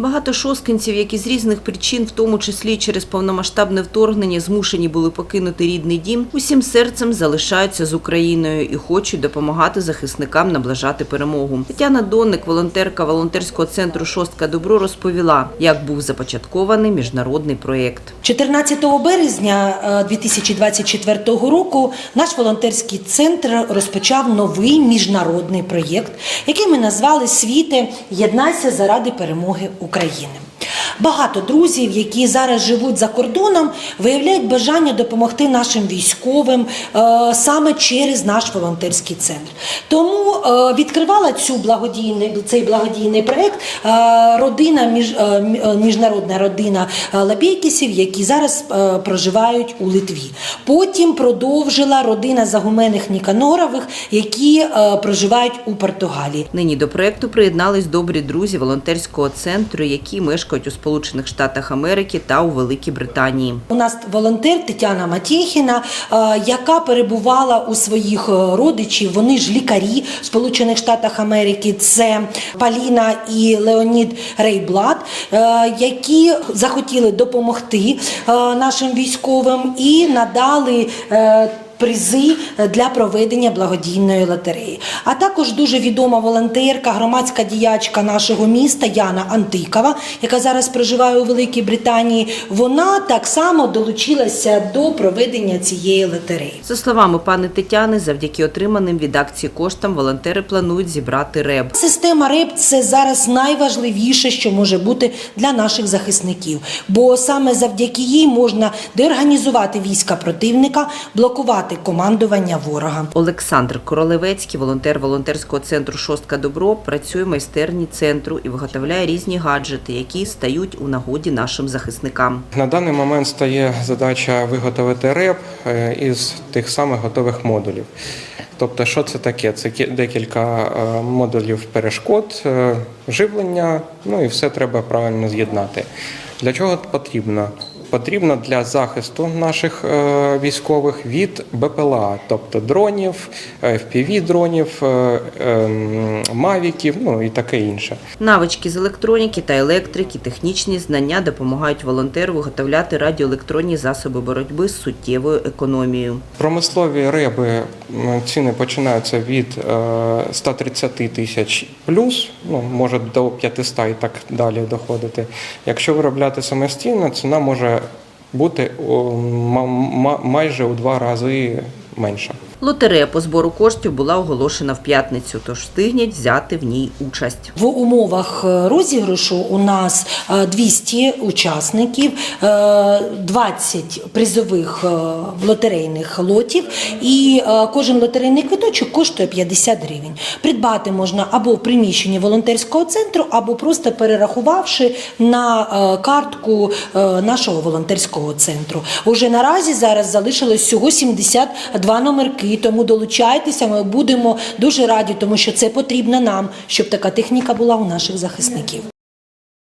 Багато шосткинців, які з різних причин, в тому числі через повномасштабне вторгнення, змушені були покинути рідний дім, усім серцем залишаються з Україною і хочуть допомагати захисникам наближати перемогу. Тетяна Донник, волонтерка волонтерського центру Шостка Добро, розповіла, як був започаткований міжнародний проєкт. 14 березня е, 2024 року наш волонтерський центр розпочав новий міжнародний проєкт, який ми назвали Світе Єднайся заради перемоги України. України. Багато друзів, які зараз живуть за кордоном, виявляють бажання допомогти нашим військовим е, саме через наш волонтерський центр. Тому е, відкривала цю благодійний цей благодійний проект е, родина між міжнародна родина Лабєйкісів, які зараз проживають у Литві. Потім продовжила родина Загумених Ніканорових, які проживають у Португалії. Нині до проєкту приєднались добрі друзі волонтерського центру, які мешкають у Сполучених Штатах Америки та у Великій Британії. У нас волонтер Тетяна Матєхіна, е, яка перебувала у своїх е, родичів. Вони ж лікарі в Сполучених Штатах Америки. Це Паліна і Леонід Рейблат, е, які захотіли допомогти нашим військовим і надали. Е, Призи для проведення благодійної лотереї, а також дуже відома волонтерка, громадська діячка нашого міста Яна Антикова, яка зараз проживає у Великій Британії. Вона так само долучилася до проведення цієї лотереї. За словами пани Тетяни, завдяки отриманим від акції коштам волонтери планують зібрати реб. Система РЕП це зараз найважливіше, що може бути для наших захисників, бо саме завдяки їй можна деорганізувати війська противника, блокувати командування ворога. Олександр Королевецький, волонтер волонтерського центру Шостка Добро, працює в майстерні центру і виготовляє різні гаджети, які стають у нагоді нашим захисникам. На даний момент стає задача виготовити реп е, із тих самих готових модулів. Тобто, що це таке? Це кі- декілька е, модулів перешкод, е, живлення, ну і все треба правильно з'єднати. Для чого потрібно? Потрібно для захисту наших е, військових від БПЛА, тобто дронів, fpv дронів, е, ем, мавіків, ну і таке інше. Навички з електроніки та електрики, технічні знання допомагають волонтеру виготовляти радіоелектронні засоби боротьби з суттєвою економією. Промислові риби ціни починаються від е, 130 тисяч плюс, ну може до 500 і так далі доходити. Якщо виробляти самостійно, ціна може бути майже у два рази менша. Лотерея по збору коштів була оголошена в п'ятницю, тож встигнять взяти в ній участь. В умовах е, розіграшу у нас е, 200 учасників, е, 20 призових е, лотерейних лотів, і кожен лотерейний квиточок коштує 50 гривень. Придбати можна або в приміщенні волонтерського центру, або просто перерахувавши на картку нашого волонтерського центру. Уже наразі зараз залишилось всього 72 номерки, тому долучайтеся. Ми будемо дуже раді, тому що це потрібно нам, щоб така техніка була у наших захисників.